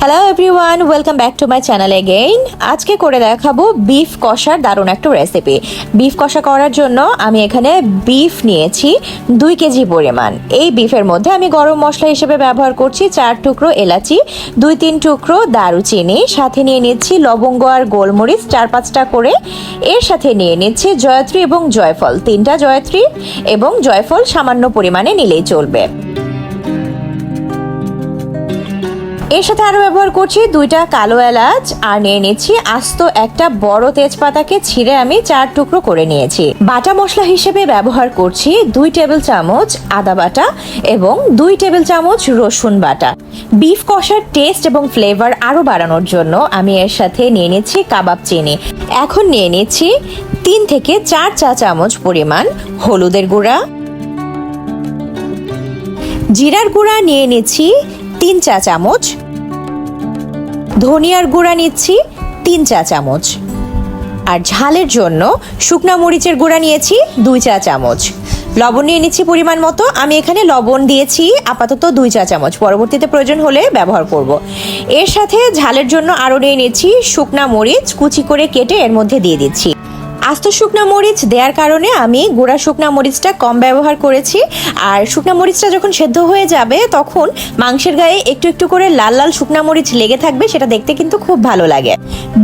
Hello everyone welcome back to my channel again আজকে করে দেখাবো বিফ কষার দারুণ একটা রেসিপি বিফ কষা করার জন্য আমি এখানে বিফ নিয়েছি দুই কেজি পরিমাণ। এই বিফের মধ্যে আমি গরম মশলা হিসেবে ব্যবহার করছি চার টুকরো এলাচি, দুই তিন টুকরো দারুচিনি, সাথে নিয়ে নিচ্ছি লবঙ্গ আর গোলমরিচ চার পাঁচটা করে। এর সাথে নিয়ে নিচ্ছি জয়ত্রী এবং জয়ফল, তিনটা জয়ত্রী এবং জয়ফল সামান্য পরিমাণে নিলেই চলবে। এর সাথে আরও ব্যবহার করছি দুইটা কালো এলাচ, আর নিয়ে নিচ্ছি আস্ত একটা বড় তেজপাতাকে ছিঁড়ে আমি চার টুকরো করে নিয়েছি। বাটা মশলা হিসেবে ব্যবহার করছি দুই টেবিল চামচ আদা বাটা এবং দুই টেবিল চামচ রসুন বাটা। বিফ কষার টেস্ট এবং ফ্লেভার আরও বাড়ানোর জন্য আমি এর সাথে নিয়ে নিচ্ছি কাবাব চিনি। এখন নিয়ে নিচ্ছি তিন থেকে চার চা চামচ পরিমাণ হলুদের গুঁড়া। জিরার গুঁড়া নিয়ে নিচ্ছি তিন চা চামচ। ধনিয়ার গুঁড়া নিচ্ছি তিন চা চামচ। আর ঝালের জন্য শুকনা মরিচের গুঁড়া নিয়েছি দুই চা চামচ। লবণ নিয়ে নিচ্ছি পরিমাণ মতো। আমি এখানে লবণ দিয়েছি আপাতত দুই চা চামচ। পরবর্তীতে প্রয়োজন হলে ব্যবহার করব। এর সাথে ঝালের জন্য আরও নিয়ে নিচ্ছি শুকনা মরিচ। কুচি করে কেটে এর মধ্যে দিয়ে দিচ্ছি। আস্ত শুকনা মরিচ দেওয়ার কারণে আমি গুঁড়া শুকনা মরিচটা কম ব্যবহার করেছি। আর শুকনা মরিচটা যখন সেদ্ধ হয়ে যাবে, তখন মাংসের গায়ে একটু একটু করে লাল লাল শুকনা মরিচ লেগে থাকবে, সেটা দেখতে কিন্তু খুব ভালো লাগে।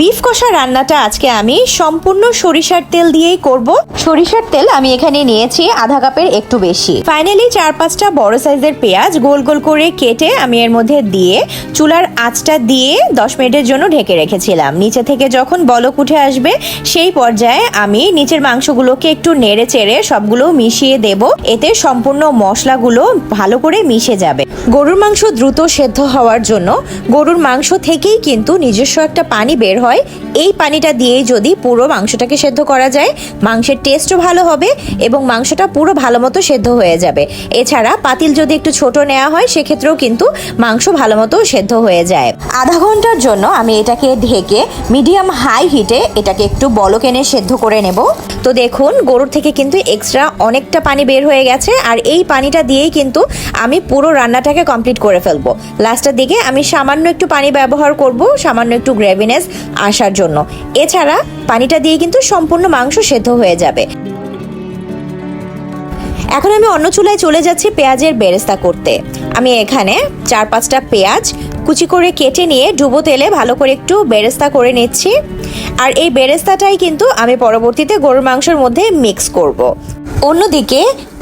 বিফ কষা রান্নাটা আজকে আমি সম্পূর্ণ সরিষার তেল দিয়েই করব। সরিষার তেল আমি এখানে নিয়েছি আধা কাপের একটু বেশি। ফাইনালি চার পাঁচটা বড় সাইজের পেঁয়াজ গোল গোল করে কেটে আমি এর মধ্যে দিয়ে চুলার আঁচটা দিয়ে দশ মিনিটের জন্য ঢেকে রেখেছিলাম। নিচে থেকে যখন বলক উঠে আসবে, সেই পর্যায়ে আমি নিচের মাংসগুলোকে একটু নেড়ে চেড়ে সবগুলো মিশিয়ে দেব। এতে সম্পূর্ণ মশলাগুলো ভালো করে মিশে যাবে। গরুর মাংস দ্রুত সেদ্ধ হওয়ার জন্য গরুর মাংস থেকেই কিন্তু নিজস্ব একটা পানি বের হয়। এই পানিটা দিয়ে যদি পুরো মাংসটাকে সেদ্ধ করা যায়, মাংসের টেস্টও ভালো হবে এবং মাংসটা পুরো ভালো মতো সেদ্ধ হয়ে যাবে। এছাড়া পাতিল যদি একটু ছোট নেওয়া হয়, সেক্ষেত্রেও কিন্তু মাংস ভালো মতো সেদ্ধ হয়ে যায়। আধা ঘণ্টার জন্য আমি এটাকে ঢেকে মিডিয়াম হাই হিটে এটাকে একটু বলক এনে সেদ্ধ করে নেব। তো দেখুন, গরুর থেকে কিন্তু এক্সট্রা অনেকটা পানি বের হয়ে গেছে আর এই পানিটা দিয়েই কিন্তু আমি পুরো রান্নাটাকে কমপ্লিট করে ফেলব। লাস্টের দিকে আমি সামান্য একটু পানি ব্যবহার করব, সামান্য একটু গ্রেভিনেস আসার জন্য। এছাড়া পানিটা দিয়ে কিন্তু সম্পূর্ণ মাংস সেদ্ধ হয়ে যাবে। এখন আমি অন্য চুলায় চলে যাচ্ছি পেঁয়াজের বেরেস্তা করতে। আমি এখানে চার পাঁচটা পেঁয়াজ কুচি করে কেটে নিয়ে ডুবো তেলে ভালো করে একটু বেরেস্তা করে নিচ্ছি। আর এই বেরেস্তাটাই কিন্তু আমি পরবর্তীতে গরুর মাংসের মধ্যে মিক্স করব। অন্যদিকে,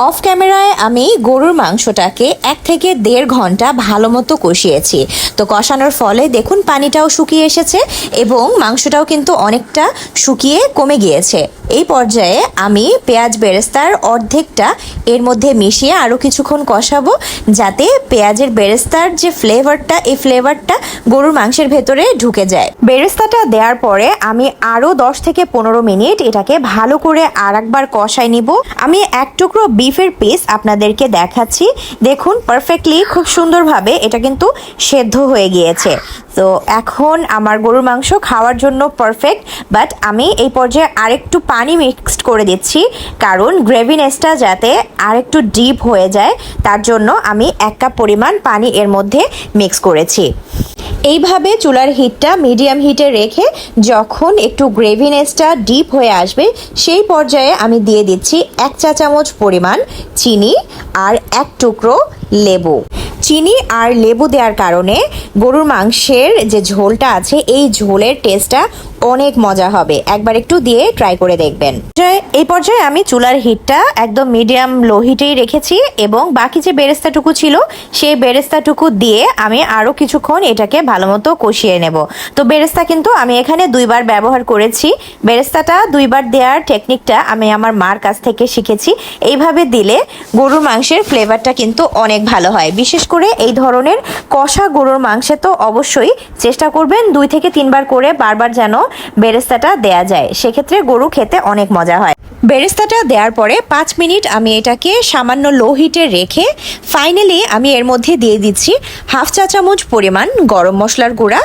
অফ ক্যামেরায় আমি গরুর মাংসটাকে এক থেকে দেড় ঘণ্টা ভালো মতো কষিয়েছি। তো কষানোর ফলে দেখুন পানিটাও শুকিয়ে এসেছে এবং মাংসটাও কিন্তু অনেকটা শুকিয়ে কমে গিয়েছে। এই পর্যায়ে আমি পেঁয়াজ বেরেস্তার অর্ধেকটা এর মধ্যে মিশিয়ে আরও কিছুক্ষণ কষাবো যাতে পেঁয়াজের বেরেস্তার যে ফ্লেভারটা, এই ফ্লেভারটা গরুর মাংসের ভেতরে ঢুকে যায়। বেরেস্তাটা দেওয়ার পরে আমি আরও দশ থেকে পনেরো মিনিট এটাকে ভালো করে আর একবার কষাই নিব। আমি এক টুকরো বিফের পিস আপনাদেরকে দেখাচ্ছি। দেখুন পারফেক্টলি খুব সুন্দরভাবে এটা কিন্তু সেদ্ধ হয়ে গিয়েছে। তো এখন আমার গরুর মাংস খাওয়ার জন্য পারফেক্ট বাট আমি এই পর্যায়ে আরেকটু পানি মিক্সড করে দিচ্ছি। কারণ গ্রেভিনেসটা যাতে আরেকটু ডিপ হয়ে যায়, তার জন্য আমি এক কাপ পরিমাণ পানি এর মধ্যে মিক্স করেছি। এইভাবে চুলার হিটটা মিডিয়াম হিটে রেখে যখন একটু গ্রেভিনেসটা ডিপ হয়ে আসবে, সেই পর্যায়ে আমি দিয়ে দিচ্ছি এক চা চামচ পরিমাণ চিনি আর এক টুকরো লেবু। চিনি আর লেবু দেওয়ার কারণে গরুর মাংসের যে ঝোলটা আছে, এই ঝোলের টেস্টটা অনেক মজা হবে। একবার একটু দিয়ে ট্রাই করে দেখবেন। এই পর্যায়ে আমি চুলার হিটটা একদম মিডিয়াম লো হিটেই রেখেছি এবং বাকি যে বেরেস্তাটুকু ছিল, সেই বেরেস্তাটুকু দিয়ে আমি আরও কিছুক্ষণ এটাকে ভালো মতো কষিয়ে নেব। তো বেরেস্তা কিন্তু আমি এখানে দুইবার ব্যবহার করেছি। বেরেস্তাটা দুইবার দেওয়ার টেকনিকটা আমি আমার মার কাছ থেকে শিখেছি। এইভাবে দিলে গরুর মাংসের ফ্লেভারটা কিন্তু অনেক ভালো হয়। বিশেষ করে এই ধরনের কষা গরুর মাংসে তো অবশ্যই চেষ্টা করবেন দুই থেকে তিনবার করে বারবার যেন বেরেস্তাটা দেয়া যায়। সেক্ষেত্রে গরু খেতে অনেক মজা হয়। বেরেস্তাটা দেওয়ার পরে পাঁচ মিনিট আমি এটাকে সামান্য লো হিটে রেখে ফাইনালি আমি এর মধ্যে দিয়ে দিচ্ছি হাফ চা চামচ পরিমাণ গরম মশলার গুঁড়া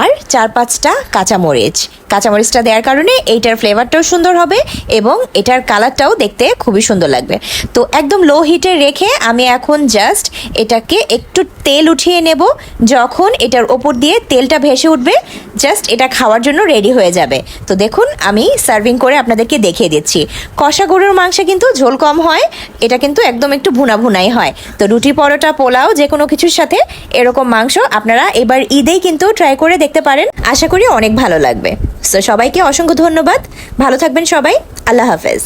আর চার পাঁচটা কাঁচামরিচ। কাঁচামরিচটা দেওয়ার কারণে এইটার ফ্লেভারটাও সুন্দর হবে এবং এটার কালারটাও দেখতে খুবই সুন্দর লাগবে। তো একদম লো হিটে রেখে আমি এখন জাস্ট এটাকে একটু তেল উঠিয়ে নেব। যখন এটার ওপর দিয়ে তেলটা ভেসে উঠবে, জাস্ট এটা খাওয়ার জন্য রেডি হয়ে যাবে। তো দেখুন, আমি সার্ভিং করে আপনাদেরকে দেখিয়ে দিচ্ছি। কষা গরুর মাংসে কিন্তু ঝোল কম হয়, এটা কিন্তু একদম একটু ভুনা ভুনাই হয়। তো রুটি, পরোটা, পোলাও, যে কোনো কিছুর সাথে এরকম মাংস আপনারা এবার ঈদেই কিন্তু ট্রাই করে দেখতে পারেন। আশা করি অনেক ভালো লাগবে। সো সবাইকে অসংখ্য ধন্যবাদ। ভালো থাকবেন সবাই। আল্লাহ হাফেজ।